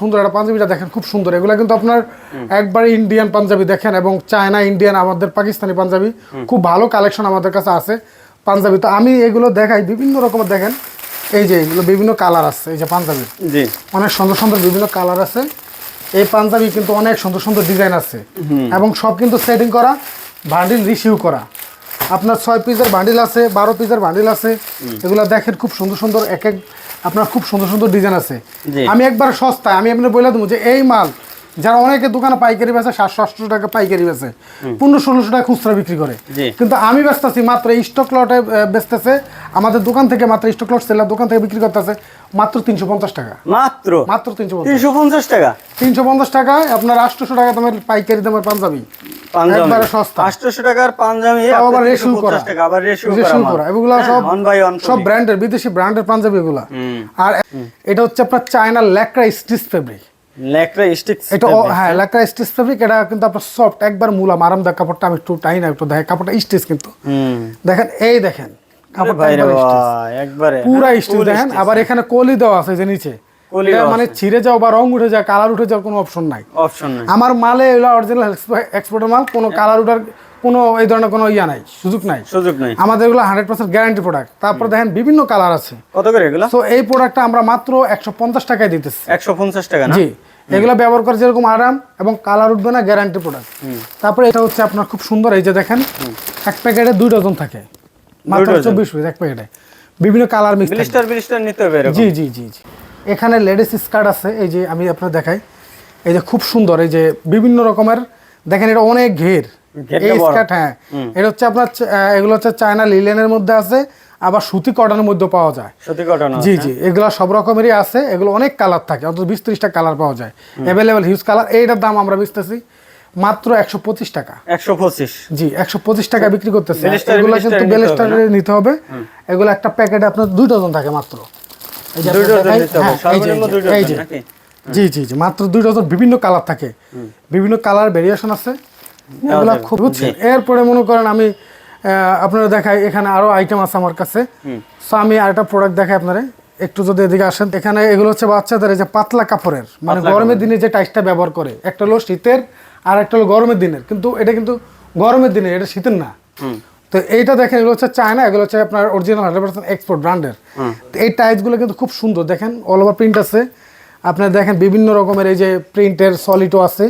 সুন্দর একটা পাঞ্জাবিটা দেখেন খুব সুন্দর। এগুলো কিন্তু আপনার একবারে ইন্ডিয়ান পাঞ্জাবি দেখেন এবং চায়না ইন্ডিয়ান আমাদের পাকিস্তানি পাঞ্জাবি। খুব ভালো কালেকশন আমাদের কাছে আছে পাঞ্জাবি। তো আমি এগুলো দেখাই বিভিন্ন রকমের দেখেন। এই যে এগুলো বিভিন্ন কালার আছে এই যে পাঞ্জাবি। জি। অনেক সুন্দর সুন্দর বিভিন্ন কালার আছে। এই পাঞ্জাবি কিন্তু অনেক সুন্দর সুন্দর ডিজাইন আছে। এবং সব কিন্তু সেটিং করা বান্ডিল রিসিউ করা। আপনার ছয় পিসের বান্ডিল আছে বারো পিসের বান্ডিল আছে। এগুলো দেখেন খুব সুন্দর সুন্দর এক এক আপনার খুব সুন্দর সুন্দর ডিজাইন আছে। আমি একবার সস্তায় আমি আপনার বলে দেবো যে এই মাল যারা অনেকে দোকানে পাইকারি বেচে সাতশো আটশো টাকা পাইকারি বেচে পনেরো ষোলোশো টাকা খুচরা বিক্রি করে। কিন্তু আমি বেচতেছি মাত্র স্টক লটে বেচতেছে আমাদের দোকান থেকে মাত্র স্টক লট সেলার দোকান থেকে বিক্রি করতেছে মাত্র তিনশো পঞ্চাশ টাকা। মাত্র? মাত্র তিনশো তিনশো পঞ্চাশ টাকা? তিনশো পঞ্চাশ টাকায় আপনার আটশোশো টাকা দামের পাইকারি দামের পাঞ্জাবি। পাঞ্জাবি। সস্তা। আটশোশো টাকার পাঞ্জাবি তাও আবার আপনার রেশু 350 করা টাকা আবার রেশু রেশু করা এগুলো সব ওয়ান বাই ওয়ান সব ব্র্যান্ডের বিদেশি ব্র্যান্ডের পাঞ্জাবি এগুলা। আর এটা হচ্ছে আপনার চায়নার ল্যাকড়া স্টিচ ফেব্রিক এটা হ্যাঁ ল্যাকড়া স্টিচ ফেব্রিক এটা কিন্তু আপনার সফট একবার মূলাম আরামদায়ক কাপড়টা আমি একটু টাই না একটু দেখে কাপড়টা স্টিচ কিন্তু। দেখেন এই দেখেন একবারে পুরা হ্যাঁ, স্টিচ দেখেন আবার এখানে কলি দেওয়া আছে যে নিচে। মানে ছিঁড়ে যাও বা রং উঠে যাও কালার উঠে যাওয়ার কোনো অপশন নাই। অপশন নাই। আমার মালে এগুলো অরিজিনাল এক্সপোর্টের মাল কোনো কালার উঠার কোনো এই ধরনের কোনো ইয়া নাই সুযোগ নাই। সুযোগ নাই। আমাদের এগুলো হান্ড্রেড পার্সেন্ট গ্যারান্টি প্রোডাক্ট তারপর দেখেন বিভিন্ন কালার আছে। কত করে এগুলো? তো এই প্রোডাক্টটা আমরা মাত্র একশো পঞ্চাশ টাকায় দিতেছি। একশো পঞ্চাশ টাকা জি। এগুলো ব্যবহার করে যেরকম আরাম এবং কালার উঠবে না গ্যারান্টি প্রোডাক্ট তারপরে এটা হচ্ছে আপনার খুব সুন্দর এই যে দেখেন এক প্যাকেটে দুই ডজন থাকে। মাত্র চব্বিশ পিস এক প্যাকেটে। বিভিন্ন কালার মিক্স ব্লিস্টার ব্লিস্টার নিতে হবে জি জি জি জি। এখানে লেডিস স্কার্ট আছে এই যে আমি আপনার দেখাই। এই যে খুব সুন্দর এই যে বিভিন্ন রকমের দেখেন এটা অনেক ঘের। এই স্কার্ট হ্যাঁ। এটা হচ্ছে আপনার এগুলো হচ্ছে চায়না লিলেনের মধ্যে আছে আবার সুতি কটনের মধ্যে পাওয়া যায়। সত্যি ঘটনা জি জি এগুলো সব রকমেরই আছে এগুলো অনেক কালার থাকে অন্তত বিশ ত্রিশটা কালার পাওয়া যায়। অ্যাভেলেবেল হিউজ কালার এইটার দাম আমরা বেচতেছি মাত্র একশো পঁচিশ টাকা। একশো পঁচিশ। জি একশো পঁচিশ টাকা বিক্রি করতেছে। এগুলো কিন্তু বেলেস্টারে নিতে হবে। এগুলো একটা প্যাকেটে আপনার দুই ডজন থাকে মাত্র। এই যে হ্যাঁ, জি জি জি মাত্র দুই ডজন বিভিন্ন কালার থাকে। বিভিন্ন কালার ভেরিয়েশন আছে। এগুলো। খুব বুঝছেন? এরপরে মনে করেন আমি আপনারা দেখাই এখানে আরও আইটেম আছে আমার কাছে। সো আমি আরেকটা প্রোডাক্ট দেখাই আপনারা। একটু যদি এদিকে আসেন এখানে এগুলো হচ্ছে বাচ্চাদের এই যে পাতলা কাপড়ের মানে গরমের দিনে যে টাইসটা ব্যবহার করে একটা হলো শীতের আর একটা হলো গরমের দিনের। কিন্তু এটা কিন্তু গরমের দিনে এটা শীতের না। তো এইটা দেখেন এগুলো হচ্ছে চায়না এগুলো হচ্ছে আপনার অরিজিনাল হান্ড্রেড পার্সেন্ট এক্সপোর্ট ব্র্যান্ডের এই টাইলসগুলো কিন্তু খুব সুন্দর। দেখেন অল ওভার প্রিন্ট আছে। আপনার দেখেন বিভিন্ন রকমের এই যে প্রিন্টের সলিডও আছে।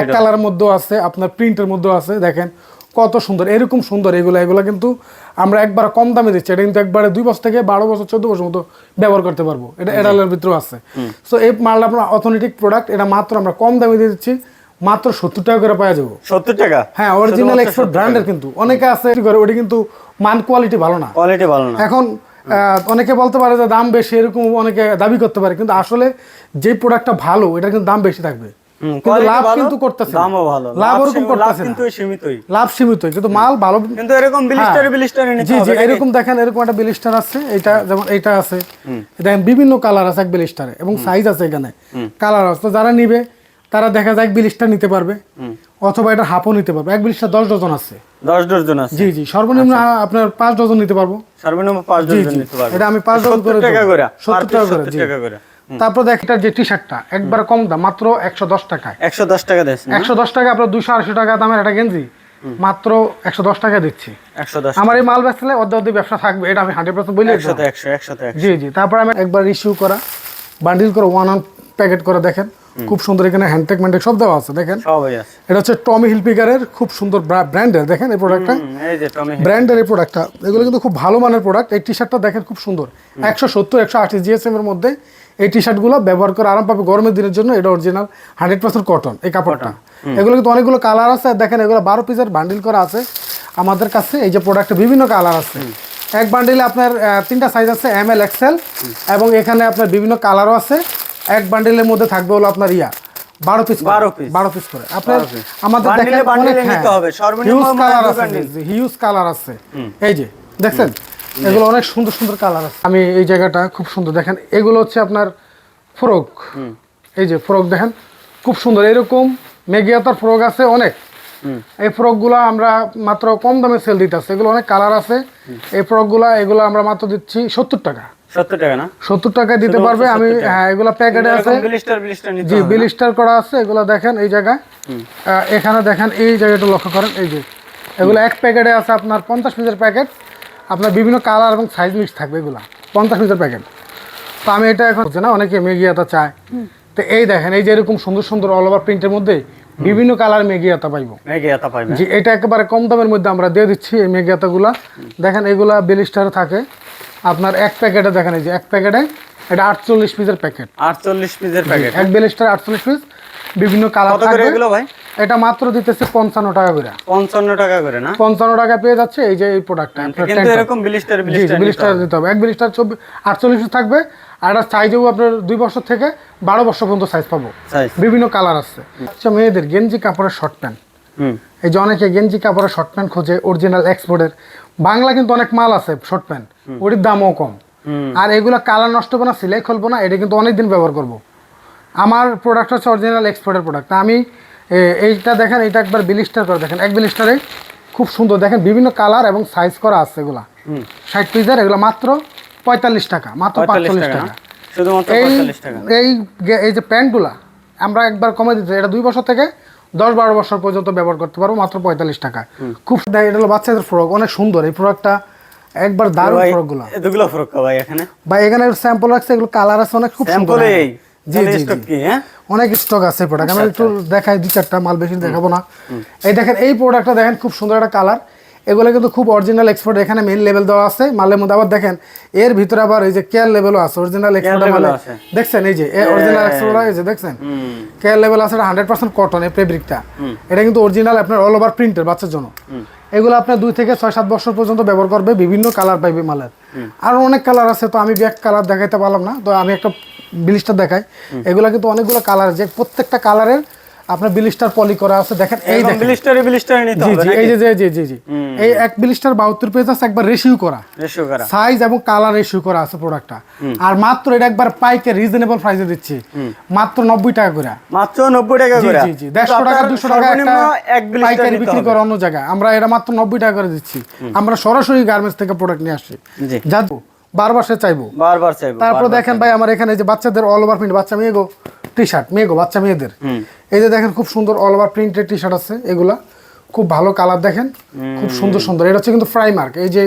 এক কালার মধ্যেও আছে আপনার প্রিন্টের মধ্যেও আছে দেখেন। কত সুন্দর এরকম সুন্দর এগুলো এগুলো কিন্তু আমরা একবার কম দামে দিচ্ছি। এটা কিন্তু একবারে দুই বছর থেকে বারো বছর চোদ্দ বছর মতো ব্যবহার করতে পারব। এটা এডালের ভিতরেও আছে। সো এই মালটা আপনার অথেন্টিক প্রোডাক্ট এটা মাত্র আমরা কম দামে দিয়ে দিচ্ছি মাত্র সত্তর টাকা করে পাওয়া যাব। সত্তর টাকা? হ্যাঁ অরিজিনাল এক্সপোর্ট ব্র্যান্ডের কিন্তু। অনেকে আছে করে ওটা কিন্তু মান কোয়ালিটি ভালো না। কোয়ালিটি ভালো না। এখন অনেকে বলতে পারে যে দাম বেশি এরকম অনেকে দাবি করতে পারে কিন্তু আসলে যে প্রোডাক্টটা ভালো এটা কিন্তু দাম বেশি থাকবে। লাভ কিন্তু করতেছে দামও ভালো। লাভ ওরকম করতেছে কিন্তু সীমিতই। লাভ সীমিতই কিন্তু মাল ভালো কিন্তু এরকম ব্লিস্টারে ব্লিস্টারে নিতে জি জি এরকম দেখেন এরকম একটা বিলিস্টার আছে এটা যেমন এটা আছে। দেখেন বিভিন্ন কালার আছে এক বিলিস্টারে এবং সাইজ আছে এখানে। কালার আছে তো যারা নিবে তারা দেখা যায় এক বিলিস্টার নিতে পারবে। অথবা এটা হাফও নিতে পারবে। এক বিলিস্টার দশ ডজন আছে। দশ ডজন আছে। জি জি সর্বনিম্ন আপনার পাঁচ ডজন নিতে পারব। সর্বনিম্ন পাঁচ ডজন নিতে পারবে। এটা আমি পাঁচ ডজন করে টাকা করে। 70 টাকা করে, টাকা করে। তারপর দেখ এটার যে টি শার্টটা একবার কম দাম মাত্র একশো দশ টাকায়। একশো দশ টাকা একশো দশ টাকা আপনার দুশো আড়াইশো টাকা দামের একটা গেঞ্জি মাত্র একশো দশ টাকা দিচ্ছি। একশো দশ আমার এই মাল বেচলে অর্ধেক অর্ধেক ব্যবসা থাকবে এটা আমি হান্ড্রেড পার্সেন্ট বলি জি জি তারপর আমি একবার ইস্যু করা বান্ডিল করে ওয়ান অন প্যাকেট করে দেখেন। খুব সুন্দর এখানে হ্যান্ডটেক ম্যান্টেক সব দেওয়া আছে দেখেন। সবাই আছে। এটা হচ্ছে টমি হিলপিকারের খুব সুন্দর ব্র্যান্ডের দেখেন এই প্রোডাক্টটা এই যে টমি ব্র্যান্ডের এই প্রোডাক্টটা এগুলো কিন্তু খুব ভালো মানের প্রোডাক্ট এই টি শার্টটা দেখেন খুব সুন্দর। একশো সত্তর একশো আশি জিএসএম এর মধ্যে এই টি শার্টগুলো ব্যবহার করে আরাম পাবে গরমের দিনের জন্য এটা অরিজিনাল হান্ড্রেড পার্সেন্ট কটন এই কাপড়টা। এগুলো কিন্তু অনেকগুলো কালার আছে দেখেন এগুলো বারো পিসের বান্ডিল করা আছে। আমাদের কাছে এই যে প্রোডাক্টে বিভিন্ন কালার আছে। এক বান্ডিলে আপনার তিনটা সাইজ আছে এম এল এক্সেল এবং এখানে আপনার বিভিন্ন কালারও আছে। এক বান্ডিলের মধ্যে থাকবে হলো আপনার ইয়া বারো পিস 12 piece। বারো পিস করে। আপনার 12 আমাদের দেখেন হিউজ মানে কালার আছে হিউজ কালার আছে। এই যে দেখছেন? এগুলো অনেক সুন্দর সুন্দর কালার আছে। আমি এই জায়গাটা খুব সুন্দর। দেখেন এগুলো হচ্ছে আপনার ফ্রক। এই যে ফ্রক দেখেন খুব সুন্দর। এরকম মেগিয়াতার ফ্রক আছে অনেক। এই ফ্রকগুলো আমরা মাত্র কম দামে সেল দিতেছি। এগুলো অনেক কালার আছে। এই ফ্রকগুলো এগুলো আমরা মাত্র দিচ্ছি সত্তর টাকা। সত্তর টাকা না? সত্তর টাকা দিতে পারবে। আমি হ্যাঁ এগুলো প্যাকেটে আছে। জি বিলিস্টার করা আছে। এগুলো দেখেন এই জায়গায়। এখানে দেখেন এই জায়গাটা লক্ষ্য করেন। এই যে এগুলো এক প্যাকেটে আছে আপনার পঞ্চাশ পিসের প্যাকেট আপনার বিভিন্ন কালার এবং সাইজ মিক্স থাকবে এগুলো। পঞ্চাশ পিসের প্যাকেট তো আমি এটা এখন হচ্ছে না অনেকে মেগিয়াতা চায়। তো এই দেখেন এই যে এরকম সুন্দর সুন্দর অল ওভার প্রিন্টের মধ্যে বিভিন্ন কালার মেগিয়াতা পাইবো। ম্যাগি আতা পাইবে জি এটা একেবারে কম দামের মধ্যে আমরা দিয়ে দিচ্ছি এই মেগিয়াতাগুলা দেখেন এগুলা বিলিস্টার থাকে। আপনার এক প্যাকেটে দেখেন এই যে এক প্যাকেটে এটা আটচল্লিশ পিসের প্যাকেট আটচল্লিশ পিসের প্যাকেট এক বেলিস্টার আটচল্লিশ পিস বিভিন্ন কালার থাকবে। এগুলো ভাই? এটা মাত্র দিতেছে পঞ্চান্ন টাকা করে। পঞ্চান্ন টাকা করে না? পঞ্চান্ন টাকা পেয়ে যাচ্ছে এই যে এই প্রোডাক্টটা কিন্তু এরকম বিলিস্টার বিলিস্টার বিলিস্টার দিতে হবে। এক বিলিস্টার চব্বিশ আটচল্লিশ থাকবে আর এটা সাইজেও আপনার দুই বছর থেকে বারো বছর পর্যন্ত সাইজ পাবো। বিভিন্ন কালার আছে। আচ্ছা মেয়েদের গেঞ্জি কাপড়ের শর্ট প্যান্ট হুম। এই যে অনেকে গেঞ্জি কাপড়ের শর্ট প্যান্ট খোঁজে অরিজিনাল এক্সপোর্টের বাংলা কিন্তু অনেক মাল আছে শর্ট প্যান্ট ওটির দামও কম। আর এগুলো কালার নষ্ট হবে না সিলাই খুলবো না এটা কিন্তু অনেক দিন ব্যবহার করব। আমার প্রোডাক্ট হচ্ছে অরিজিনাল এক্সপোর্টের প্রোডাক্ট আমি এইটা দেখেন এটা একবার বিলিস্টার করে দেখেন। এক বিলিস্টারে খুব সুন্দর দেখেন বিভিন্ন কালার এবং সাইজ করা আছে এগুলা। ষাট পিসের এগুলো মাত্র পঁয়তাল্লিশ টাকা মাত্র পঁয়তাল্লিশ পাঁচচল্লিশ টাকা এই এই এই যে প্যান্টগুলা আমরা একবার কমে দিতে এটা দুই বছর থেকে দশ বারো বছর পর্যন্ত ব্যবহার করতে পারব মাত্র পঁয়তাল্লিশ টাকা। খুব এটা হলো বাচ্চাদের ফ্রক অনেক সুন্দর এই প্রোডাক্টটা একবার দারুণ ভাই, ফ্রকগুলো। ফরক ভাই এখানে? বা এখানে স্যাম্পল আছে এগুলো কালার আছে অনেক খুব সুন্দর হ্যাঁ। অনেক স্টক আছে প্রোডাক্ট আমি একটু আচ্ছা। দেখাই দু চারটা মাল বেশি দেখাবো না। এই দেখেন এই প্রোডাক্টটা দেখেন খুব সুন্দর একটা কালার এগুলো কিন্তু খুব অরিজিনাল এক্সপোর্ট এখানে মেন লেভেল দেওয়া আছে। মালের মধ্যে আবার দেখেন এর ভিতরে আবার যে কেয়ার লেভেলও আছে অরিজিনাল এক্সপোর্ট। দেখছেন এই যে অরিজিনাল এক্সপোর্ট এই যে দেখছেন? কেয়ার লেভেল আছে হান্ড্রেড পার্সেন্ট কটন এই ফেব্রিকটা এটা কিন্তু অরিজিনাল আপনার অল ওভার প্রিন্টের বাচ্চার জন্য। এগুলো আপনার দুই থেকে ছয় সাত বছর পর্যন্ত ব্যবহার করবে বিভিন্ন কালার পাইবে মালের। আরও অনেক কালার আছে তো আমি ব্যাক কালার দেখাইতে পারলাম না। তো আমি একটা বিলিস্টার দেখাই। এগুলো কিন্তু অনেকগুলো কালার যে প্রত্যেকটা কালারের আপনার বিলিস্টার পলি করা আছে। দেখেন এই দেখেন। বিলিস্টারে বিলিস্টারে নিতে হবে জি এই যে জি জি জি এই এক বিলিস্টার বাহাত্তর পেজ আছে একবার রেশিও করা। রেশিও করা। সাইজ এবং কালার রেশিও করা আছে প্রোডাক্টটা আর মাত্র এটা একবার পাইকে রিজনেবল প্রাইসে দিচ্ছি। মাত্র নব্বই টাকা করে। মাত্র নব্বই টাকা করে। জি জি। দেড়শো টাকা দুশো টাকা একটা এক বিলিস্টার বিক্রি করা অন্য জায়গায়। আমরা এটা মাত্র নব্বই টাকা করে দিচ্ছি। আমরা সরাসরি গার্মেন্টস থেকে প্রোডাক্ট নিয়ে আসছি। জি। যাব বারবার সে চাইব। বারবার চাইব তারপর দেখেন ভাই আমার এখানে যে বাচ্চাদের অল ওভার প্রিন্ট বাচ্চা মেয়েগো টি শার্ট মেয়েগো বাচ্চা মেয়েদের। এই যে দেখেন খুব সুন্দর all over printed T shirt আছে এগুলা। খুব ভালো কালার দেখেন খুব সুন্দর সুন্দর। এটা হচ্ছে কিন্তু প্রাইমার্ক এই যে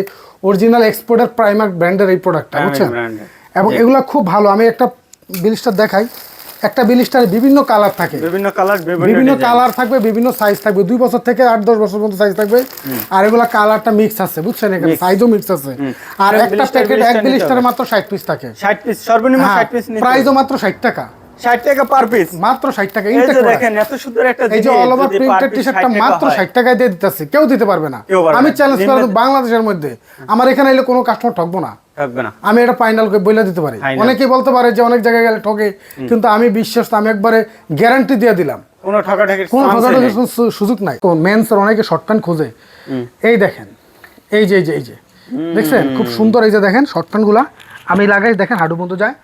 অরিজিনাল এক্সপোর্টার প্রাইমার্ক ব্র্যান্ডের এই প্রোডাক্টটা বুঝছেন? এবং এগুলা খুব ভালো। আমি একটা জিনিসটা দেখাই একটা বিলিস্টারে বিভিন্ন কালার থাকে। বিভিন্ন কালার বিভিন্ন কালার থাকবে বিভিন্ন সাইজ থাকবে দুই বছর থেকে আট দশ বছর পর্যন্ত সাইজ থাকবে। আর এগুলা কালারটা মিক্স আছে বুঝছেন এখানে? সাইজও মিক্স আছে। আর একটা প্যাকেট এক বিলিস্টারে মাত্র ষাট পিস থাকে। ষাট পিস সর্বনিম্ন হ্যাঁ ষাট পিস প্রাইসও মাত্র ষাট টাকা। ষাট টাকা পার পিস মাত্র ষাট টাকা এই যে দেখেন এত সুন্দর একটা এই যে অল ওভার প্রিন্টেড টি-শার্টটা মাত্র ষাট টাকায় দিয়ে দিতেছে কেউ দিতে পারবে না। আমি চ্যালেঞ্জ করে বাংলাদেশের মধ্যে। আমার এখানে এলে কোনো কাস্টমার ঠকবো না। আমি এটা ফাইনাল বলে দিতে পারি। অনেকেই বলতে পারে যে অনেক জায়গায় গেলে ঠকে কিন্তু আমি বিশ্বাস আমি একবারে গ্যারান্টি দিয়ে দিলাম। কোনো ঠকাঠকির কোনো সুযোগ নাই। মেন্সের অনেকে শর্ট প্যান্ট খোঁজে এই দেখেন এই যে এই যে এই যে। দেখছেন? খুব সুন্দর এই যে দেখেন শর্ট প্যান্টগুলা আমি লাগাই দেখেন হাঁটু পর্যন্ত যায়।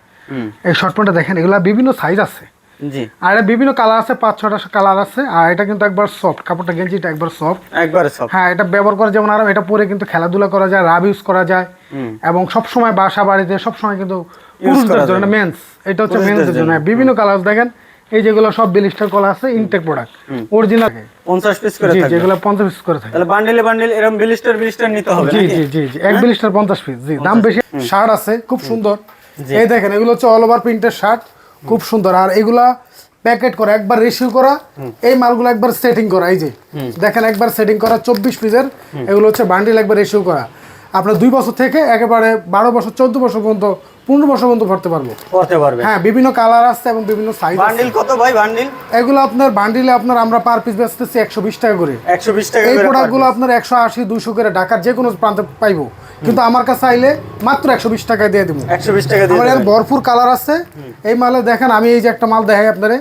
এই শর্ট প্যান্টটা দেখেন এগুলা বিভিন্ন সাইজ আছে। জি। আর এটা বিভিন্ন কালার আছে পাঁচ ছটা কালার আছে আর এটা কিন্তু একবার সফট কাপড়টা গেঞ্জিটা একবার সফট একবারে সব হ্যাঁ এটা ব্যবহার করা যেমন আরাম এটা পরে কিন্তু খেলাধুলা করা যায় রাব ইউজ করা যায়। এবং সব সময় বাসা বাড়িতে সব সময় কিন্তু পুরুষদের জন্য মেন্স এটা হচ্ছে জন্য। হ্যাঁ, বিভিন্ন কালার দেখেন এই যেগুলো সব বিলিস্টার কলা আছে ইনটেক প্রোডাক্ট অরিজিনাল পঞ্চাশ পিস করে জি থাকবে। যেগুলো পঞ্চাশ পিস করে থাকে তাহলে বান্ডেলে বান্ডেল এরকম বিলিস্টার বিলিস্টার নিতে হবে জি জি জি এক বিলিস্টার পঞ্চাশ পিস জি দাম বেশি। শার্ট আছে খুব সুন্দর। এই দেখেন এগুলো হচ্ছে অল ওভার প্রিন্টের শার্ট খুব সুন্দর। আর এগুলা প্যাকেট করা একবার রেশিও করা এই মালগুলো একবার সেটিং করা এই যে দেখেন একবার সেটিং করা চব্বিশ পিসের এগুলো হচ্ছে বান্ডিল একবার রেশিও করা। আপনার দুই বছর থেকে একেবারে বারো বছর চোদ্দ বছর পর্যন্ত পনেরো বছর পর্যন্ত ভরতে পারব। হ্যাঁ বিভিন্ন কালার আছে এবং বিভিন্ন সাইজ বান্ডিল কত ভাই বান্ডিল এগুলো আপনার বান্ডিলে আপনার আমরা পার পিস বেচতেছি একশো বিশ টাকা করে। একশো বিশ টাকা এই প্রোডাক্টগুলো আপনার একশো আশি দুশো করে ঢাকার যে কোনো প্রান্তে পাইবো। কিন্তু আমার কাছে আইলে মাত্র একশো বিশ টাকায় দিয়ে দেবো। একশো বিশ টাকা দিয়ে আমার ভরপুর কালার আছে। এই মালে দেখেন আমি এই যে একটা মাল দেখাই আপনারে।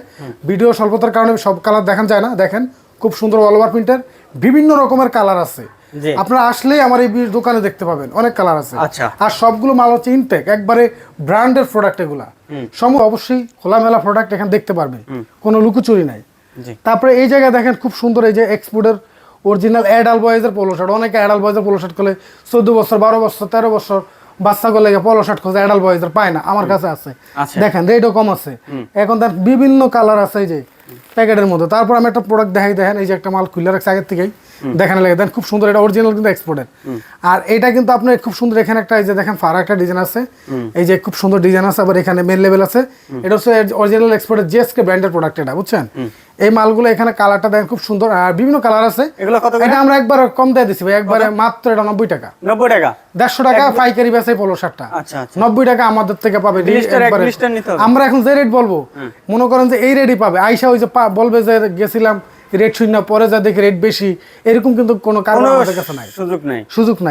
ভিডিও স্বল্পতার কারণে সব কালার দেখান যায় না। দেখেন খুব সুন্দর অল ওভার প্রিন্টের বিভিন্ন রকমের কালার আছে। আপনারা আসলেই আমার এই দোকানে দেখতে পাবেন অনেক কালার আছে। আচ্ছা। আর সবগুলো মাল হচ্ছে ইনটেক একবারে ব্র্যান্ডের প্রোডাক্ট এগুলা। সম অবশ্যই খোলামেলা প্রোডাক্ট এখানে দেখতে পারবে কোনো লুকোচুরি নাই। তারপরে এই জায়গায় দেখেন খুব সুন্দর এই যে এক্সপোর্টের অরিজিনাল অ্যাডাল বয়েজের পোলো শার্ট অনেকে অ্যাডাল বয়েজের পোলো শার্ট করলে চোদ্দ বছর বারো বছর তেরো বছর বাচ্চা গুলো পলো শার্ট খোঁজে অ্যাডাল বয়েজের পায় না আমার কাছে আছে। দেখেন রেটও কম আছে। এখন তার বিভিন্ন কালার আছে এই যে প্যাকেটের মধ্যে। তারপর আমি একটা প্রোডাক্ট দেখাই দেখেন এই যে একটা মাল খুলে রাখছে আগের থেকেই। দেখানো লাগে দেন খুব সুন্দর এটা অরিজিনাল কিন্তু এক্সপোর্টের আর এটা কিন্তু আপনার খুব সুন্দর এখানে একটা এই যে দেখেন ফারা একটা ডিজাইন আছে। এই যে খুব সুন্দর ডিজাইন আছে আবার এখানে মেন লেভেল আছে। এটা হচ্ছে অরিজিনাল এক্সপোর্টের জিএসকে ব্র্যান্ডের প্রোডাক্ট এটা বুঝছেন? এই মালগুলো এখানে কালারটা দেখেন খুব সুন্দর আর বিভিন্ন কালার আছে। এগুলো কত এটা আমরা একবার কম দিয়ে দিছি ভাই একবারে মাত্র এটা নব্বই টাকা। নব্বই টাকা? দেড়শো টাকা পাইকারি বেচে পলো শার্টটা। আচ্ছা আচ্ছা। নব্বই টাকা আমাদের থেকে পাবে। আমরা এখন যে রেট বলব মনে করেন যে এই রেটই পাবে। আইসা ওই যে বলবে যে গেছিলাম রেট শূন্য পরে যা দেখি রেট বেশি এরকম কিন্তু কোনো কারণ আমাদের কাছে নাই। সুযোগ নাই। সুযোগ নাই।